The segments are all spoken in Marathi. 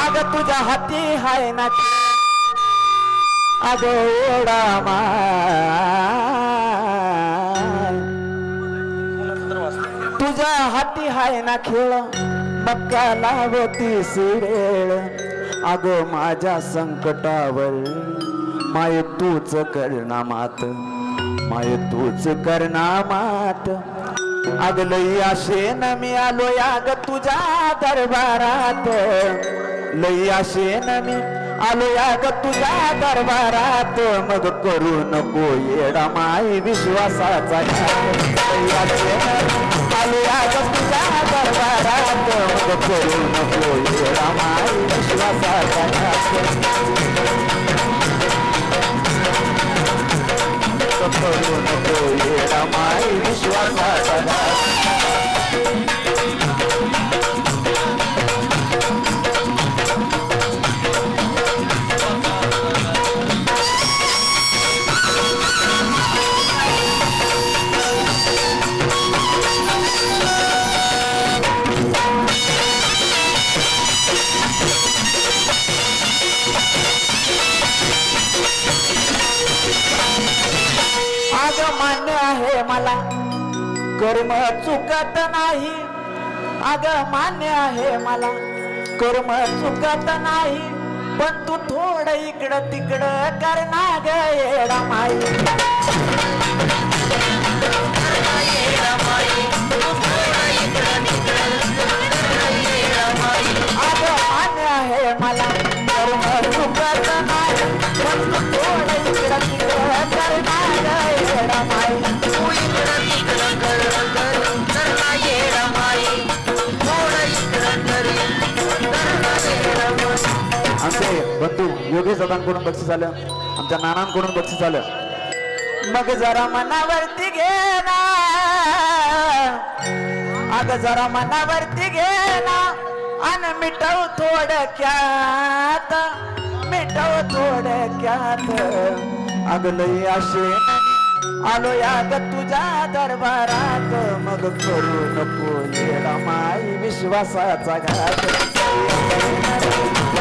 आग तुझ्या हाती हाय ना. अग ओडा मा तुझ्या हाती हाय ना खेळ मक्का लावती सिरेळ. अग माझ्या संकटावर माय तूच करणामात माय तूच करना मात. लई आशेन मी आलो याग तुझ्या दरबारात. लई आशेन मी आलो याग तुझ्या दरबारात. मग करू नको येडा माई विश्वासाचा आलो याग तुझ्या दरबारात. मग करू नको येडा माई विश्वासाचा घात. करू नको येडा माय विश्वासाचा कर्म चुकत नाही. अग मान्य आहे मला. कर्म चुकत नाही. पण तू थोडं इकडं तिकडं कर ना ग येडा माई. दादांकडून बक्षीस आलं आमच्या नानांकडून बक्षीस आलं. मग जरा मनावरती घे ना. अग जरा मनावरती घे ना. अन मिटव थोडक्यात मिटव थोडक्यात. अग लई असे आलो याग तुझ्या दरबारात. मग करू नको माई विश्वासाचा घात.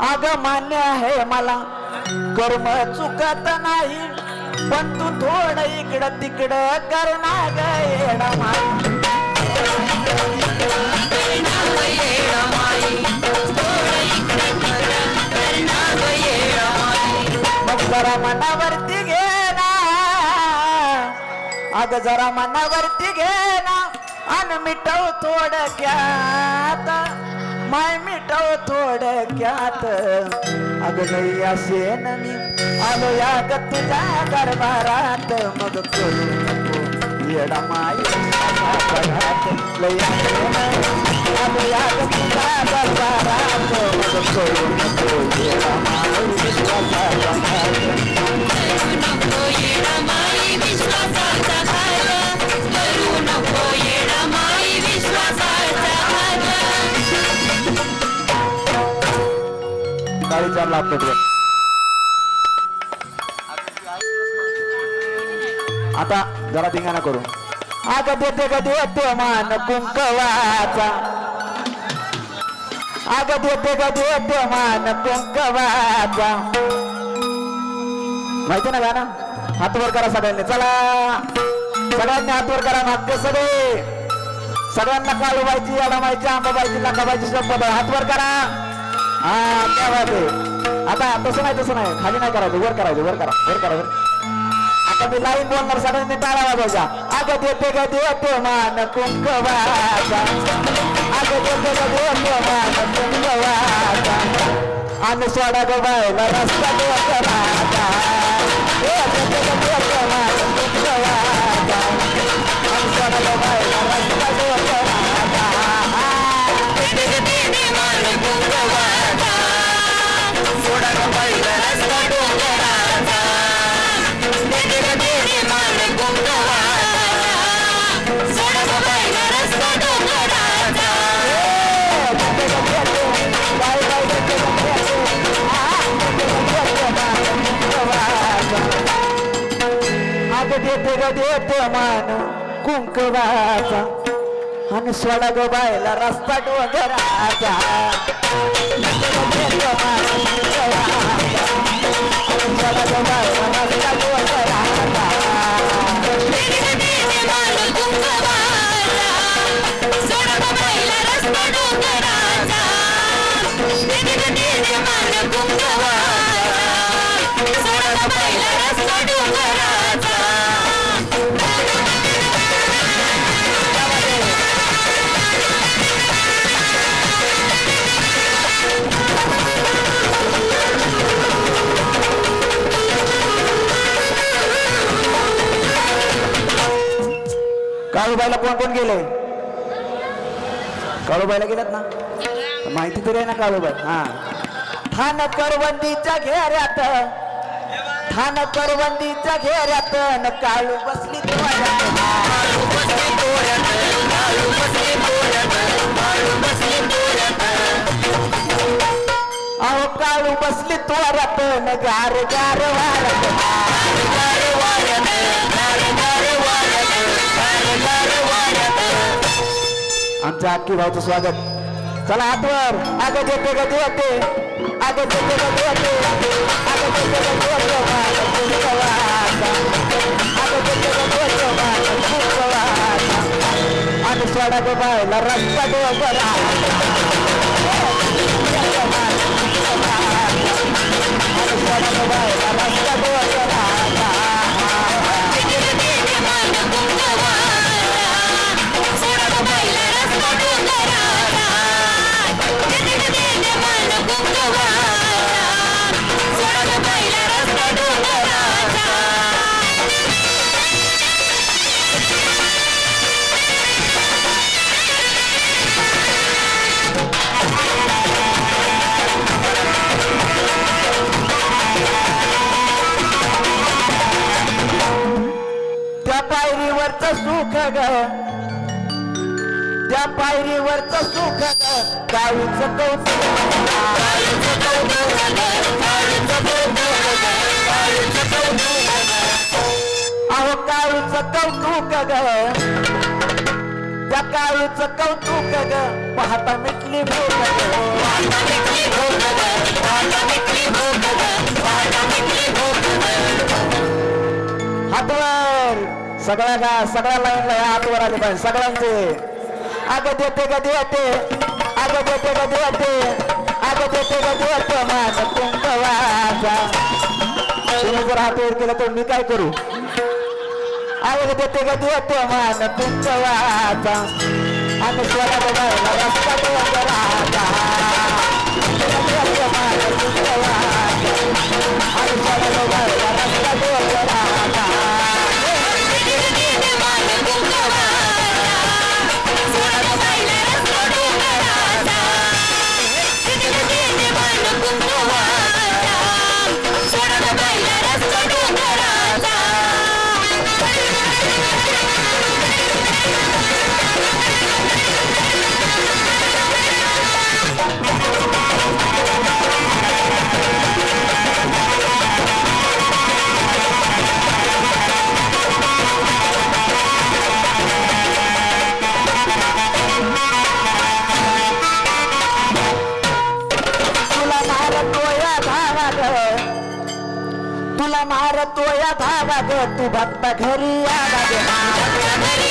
अग मान्य आहे मला कर्म चुकत नाही पण तू थोडं इकडं तिकडं करणार येडा मग जरा मनावरती घे ना. अग जरा मनावरती घे ना आणि मिटव थोडक्यात. माय मिटव थोडक्यात अग लई असे न मी आलो या ग तुझ्या दरबारात मग करू नको येडा माय घात लई असेन आलो या ग तुझ्या दरबारात मग करू नको येडा माय विश्वासाचा घात गाडीच्या आता जरा धिंगाणा करू. आता देते ग देते मान कुंकवाचा. आग देते ग देते मान कुंकवाचा. माहिती ना गाणं? हातवर करा सगळ्यांनी. चला. सगळ्यांनी हातवर करा मागचे सगळे. सगळ्यांना काळूबाईची अडामाईची आंबाबाईची लाखाबाईची शपथ बायची हातवर करा. हा त्या बात आता तसं नाही तसं नाही. खाली नाही करायचं वर करायचं वर करा वर करा वर. आता मी लाईन बोलणार सगळ्यांनी टाळा वाजवायचा अग देते ग देतो मान कुंकवाचा. अग देते ग देतो मान कुंकवाचा. आणि सोडा ग बायला रस्ता डोकराचा ग देते मान कुंकवाचा आणि सोडा ग बायला रस्ता डोंगराचा देते ग देते मान कुंकवाचा. आणि सोडा ग बायला रस्ता डोंगराचा. काळूबाईला कोण कोण गेले? काळूबाईला गेल्यात ना? माहिती तरी आहे ना काळूबाई? हा. ठाण करवंदीच्या घेऱ्यात. ठाण करवंदीच्या घेऱ्यात. न काळू बसली अहो काळू बसली तोऱ्यात. न गार गार वाऱ्यात आमच्या अक्की भाऊचं स्वागत चला हातवर अगं देते ग देते अगं देते ग देते अगं देते ग देते माझं कुंकवाचा. अगं देते ग देते माझं कुंकवाचा. आणि सोडा ग बायला रस्ता डोंगराचा. आणि काळूच कौतुक ग. त्या काळूच कौतुक ग. पाहता मिटली भोग हातवर सगळ्या गा. सगळ्या लाईनला हातवर आले पाहिजे सगळ्यांचे. अगं देते ग देते अगं देते ग देते अगं देते ग देते माझ कुंकवाचा तुम्ही जर हातवर केलं तर मी काय करू? अगं देते ग देते माझ कुंकवाचा आणि स्वरा बघायला रस्ता डोंगराचा देते माझ कुंकवाचा आणि स्वरा बघायला रस्ता तो या धावा ग तू भक्त घरी आवा ग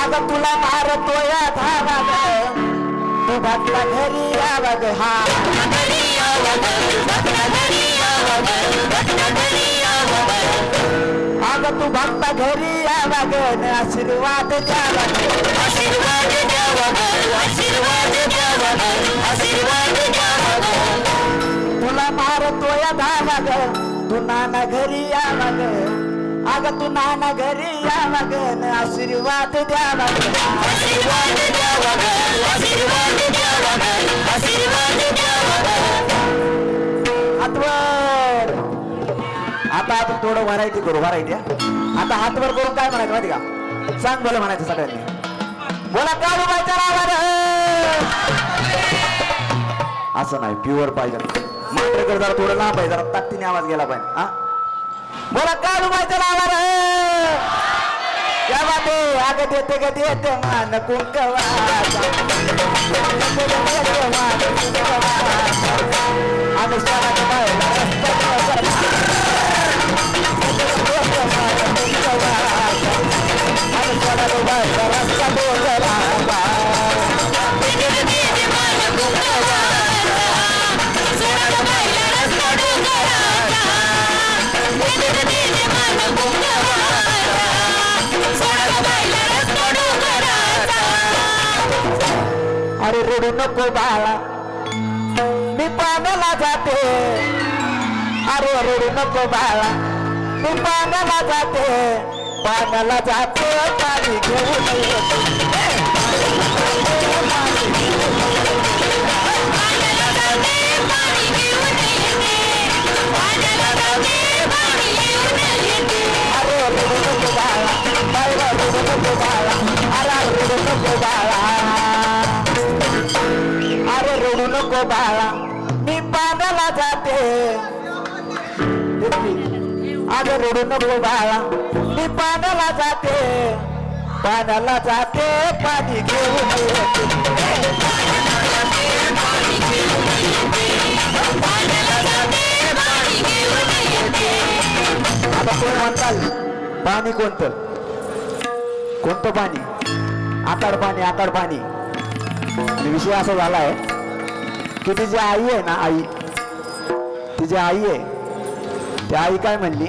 आग तुला मारतो या धावा ग तू भक्त घरी आवा ग हा. अग तू भक्ता घरी यावा ग न आशीर्वाद द्यावा ग तुला मारतो या धावा ग तू नाना घरी यावा ग. अग तू नाना घरी यावा ग न आशीर्वाद द्यावा ग. हातवर. आता आपण थोडं व्हरायटी करू व्हरायटी आता हातवर करून काय म्हणायचं माहिती का? सांग बोला म्हणायचं सगळ्यांनी. बोला का बाबाच्या नावानं असं नाही प्युअर पाहिजे. मांजरेकर जरा थोडं लांब आहे जरा ताकदीने आवाज गेला पाहिजे हा. बोला कालू माहिती लावणार आहे देते ग देते मान कुंकवाचा. अनुष्ठानाच्या बाहेर रस्त्यावर अरे रडू नको बाळा. मी पाण्याला जाते. अरे रडू नको बाळा. मी पाण्याला जाते. पाण्याला जाते पाणी घेऊन येते. अरे रडू नको बाळा बाळा रडू नको बाळा अरे रडू नको बाळा अरे रडू नको बाळा मी पाण्याला जाते अरे रडू नको बाळा मी पाण्याला जाते. पाण्याला जाते पाणी घेऊन आता कोण म्हणताल? पाणी कोणतं? कोणतं पाणी? आकाड पाणी आकाड पाणी. विषय असा झाला आहे की तिची आई आहे ना आई तिची आई आहे ती आई काय म्हणली?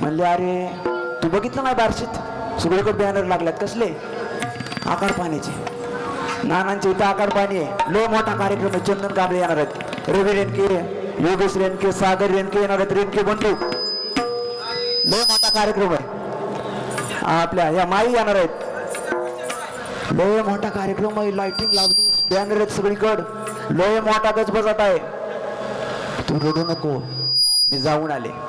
म्हणले अरे तू बघितलं नाही बारशीत? सगळीकडे बॅनर लागल्यात कसले? आकार पाण्याचे. नानांचे इथं आकार पाणी आहे. लो मोठा कार्यक्रम आहे. चंदन काबळे येणार आहेत. रवी रेणके योगेश रेणके सागर रेणके येणार आहेत. रेणके बंधू. लय मोठा कार्यक्रम आहे. आपल्या या माई येणार आहेत. लय मोठा कार्यक्रम आहे. लाइटिंग लावली. बॅनर आहेत सगळीकड. लय मोठा गजबजत आहे. तू रडू नको. मी जाऊन आले.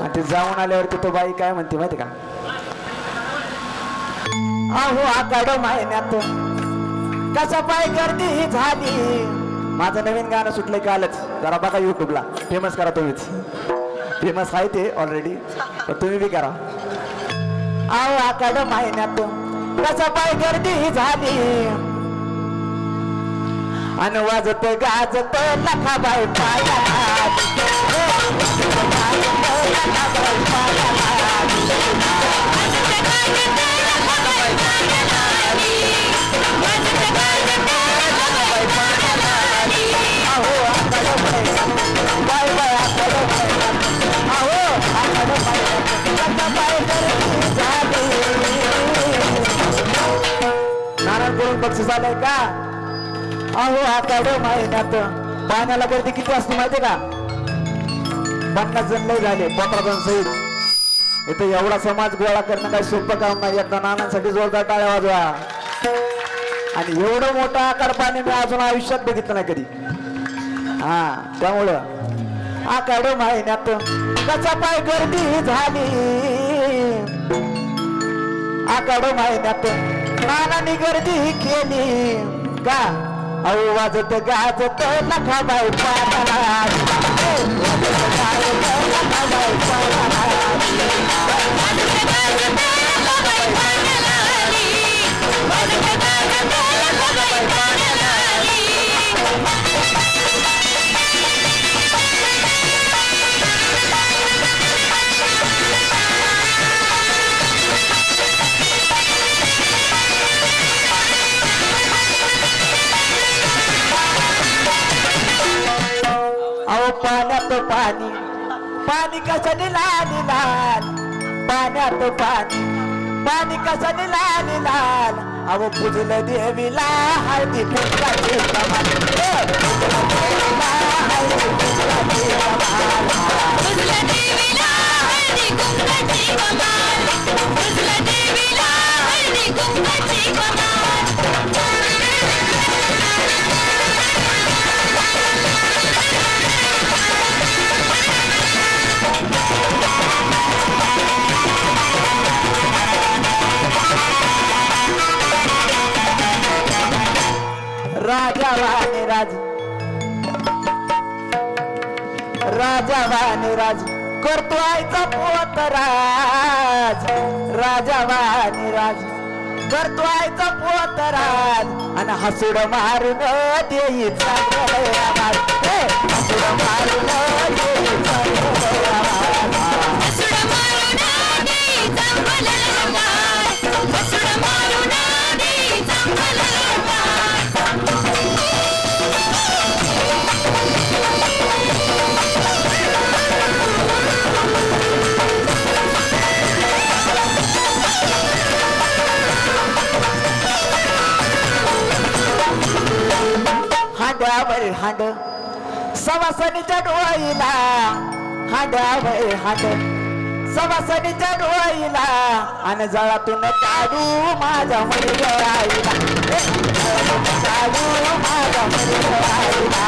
आणि ते जाऊन आल्यावरती तो बाई काय म्हणते माहिती का? अहो आकाड महिन्यात कसा पाय गर्दी ही झाली. माझं नवीन गाणं सुटलंय कालच जरा बघा युट्यूबला फेमस करा तुम्हीच. फेमस आहे ते ऑलरेडी पण तुम्ही बी करा. अहो आकाड महिन्यात कसा पाय गर्दी ही झाली. महिन्यात कसा पाय गर्दी नारायण नारायणकडून बक्षीस आलंय का? अहो आकाड महिन्यात पाण्याला गर्दी किती असते माहितीये का? पन्नास जण लय झाले पंधरा जण सहित. इथं एवढा समाज गोळा करणं काही सोपं काम नाही. एकदा नानांसाठी जोरदार टाळ्या वाजवा. आणि एवढं मोठं आकार पाणी मी अजून आयुष्यात बघितलं नाही कधी. हा त्यामुळं. आकाड महिन्यात कसा पाय गर्दी झाली? आकाड महिन्यात नानानी गर्दी केली. का? अहो वाजत गाजत लखाबाई पाण्याला ए, कशाने लाल लाल? पाण्यात पाणी पाणी कशाने लाल लाल? अहो पुजलं देवीला हळदी कुंकाची कमाल. पुजलं देवीला हळदी कुंकाची कमाल. वाणी राज करतो आईचा पोत राज. राजा वाणी राज करतो आईचा पोत राज. आणि हसूड मारून देईचा चांगलं आवाज हसूड मारून दे हांड. सवासणीच्या डोळीला हांड्यावर हांड. सवासणीच्या डोळाईला आणि जळातून काढू माझ्या मुलगळाईला काढू माझ्या मुलगळाईला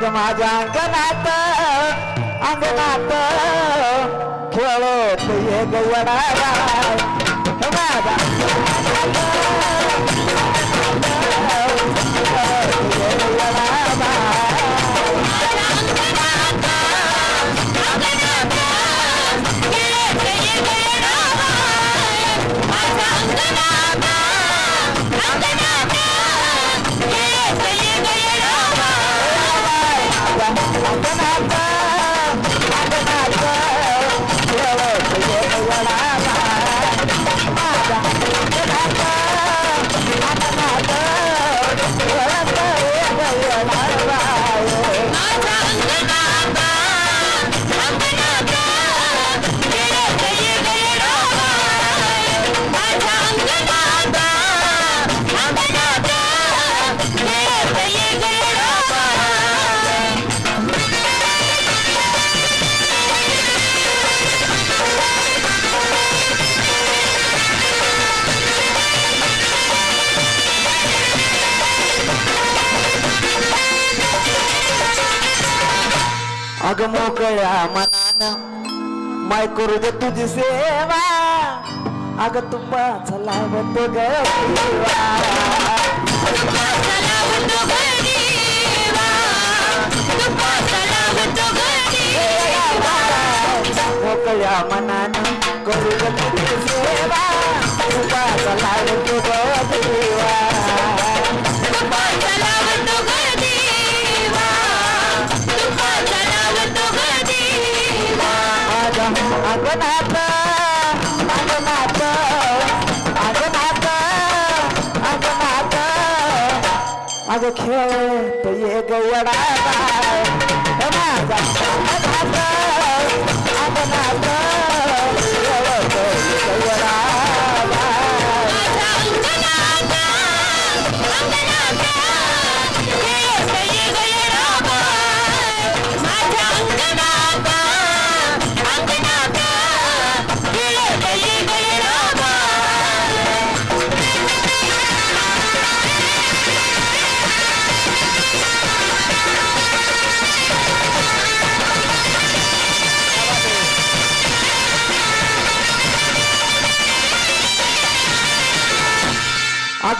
आज माझ्या अंगणात अंगणात खेळत ये गवडा हे अग मोकळ्या मनानं माय करू दे तुझी सेवा. अग तुम्हा लावतो ग मोकळ्या मनानं करू दे तुझी सेवा. तुपाचा लावतो ग देवा. माझ खेळ ये गवडा माझा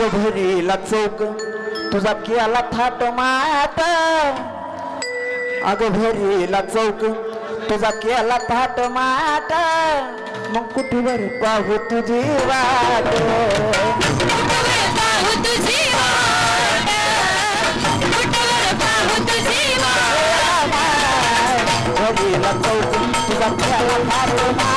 अग भरीला चौक तुझा केला थाट माट अग भरीला चौक तुझा केला थाट माट मग कुठवर पाहू तुझी वाट? भरीला चौक तुझा केला थाट माट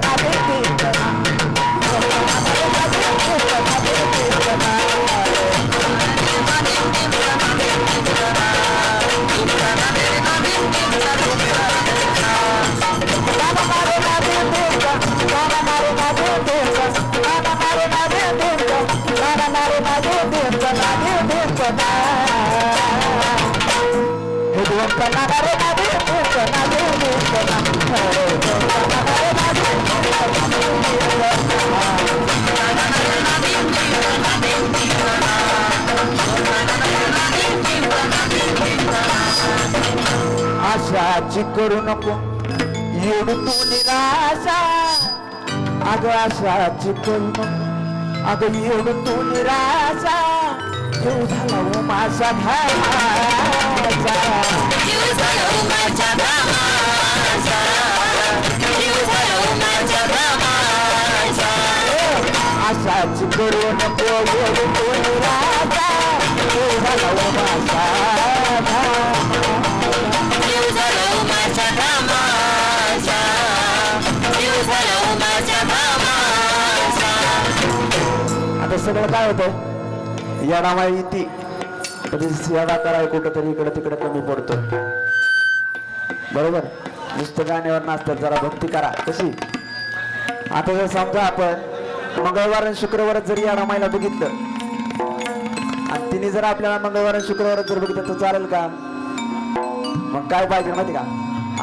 Hey, do a banana, banana, banana, banana, banana, banana, banana, आशाची करू नको. येऊ तू निराशा. अग आशाची करू नको. अग येऊ तू निराशा. येऊ झाला हो माझा भाचा जीव घामाचा आपल्याला सगळं काय होतं? येडामाळी ती कधी येडा कराय कुठं तरी इकडं तिकडं कमी पडतो. बरोबर? नुसतं गाण्यावर नाचतात जरा भक्ती करा. कशी? आता जर समजा आपण मंगळवार आणि शुक्रवार जरी येडामाईला बघितलं आणि तिने जर आपल्याला मंगळवार आणि शुक्रवार जर बघितलं तर चालेल का? मग काय पाहिजे माहिती का?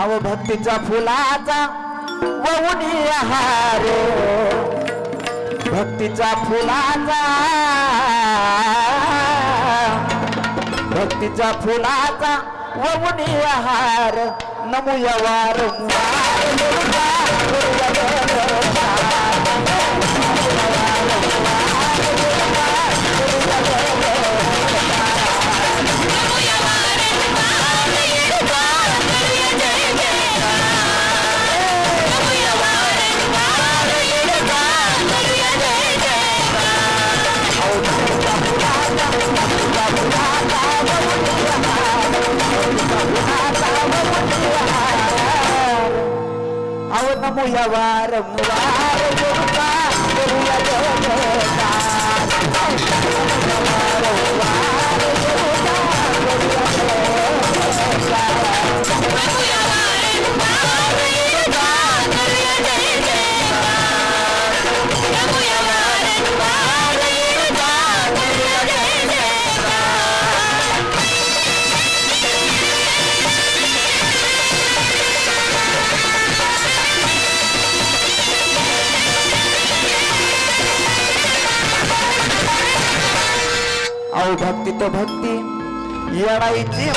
अहो भक्तीच्या फुलाचा हारे. भक्तीचा फुलाचा. भक्तीचा फुलाचा वमुनी हार नमुया वारंवार अहो नमुया वारंवार भक्ती तो भक्ती येडाईची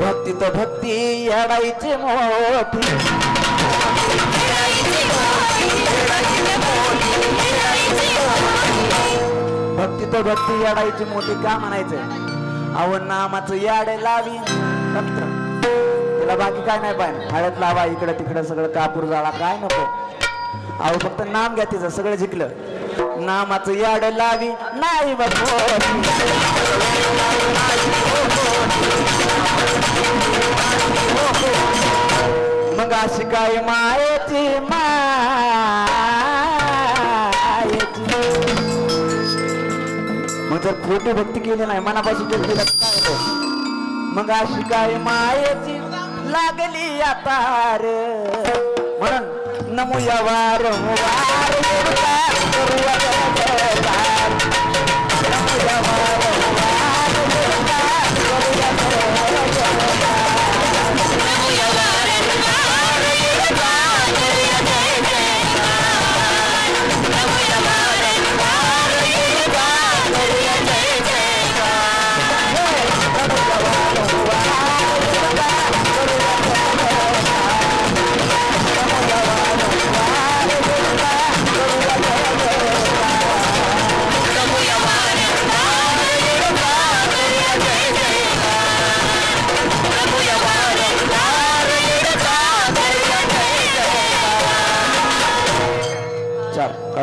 भक्ती तो भक्ती मोठी. भक्ती तर भक्ती येडाईची मोठी का म्हणायचंय? अहो नामाचं याडे लावी. तिला बाकी काय नाही पाहिजे. हळद लावा इकडं तिकडं सगळं कापूर जाळा काय नको. अहो फक्त नाम घ्या तिचं सगळं जिंकलं. नामाचं याड लावी नाही बघ मग अशी काय मायेची मायेची? मग जर खोटी भक्ती केली नाही मनापासून केली तर काय होतं? मग अशी काय मायेची लागली आता रे? म्हणून नमुया वार वार दुर्गा, करूया जयकार. नमुया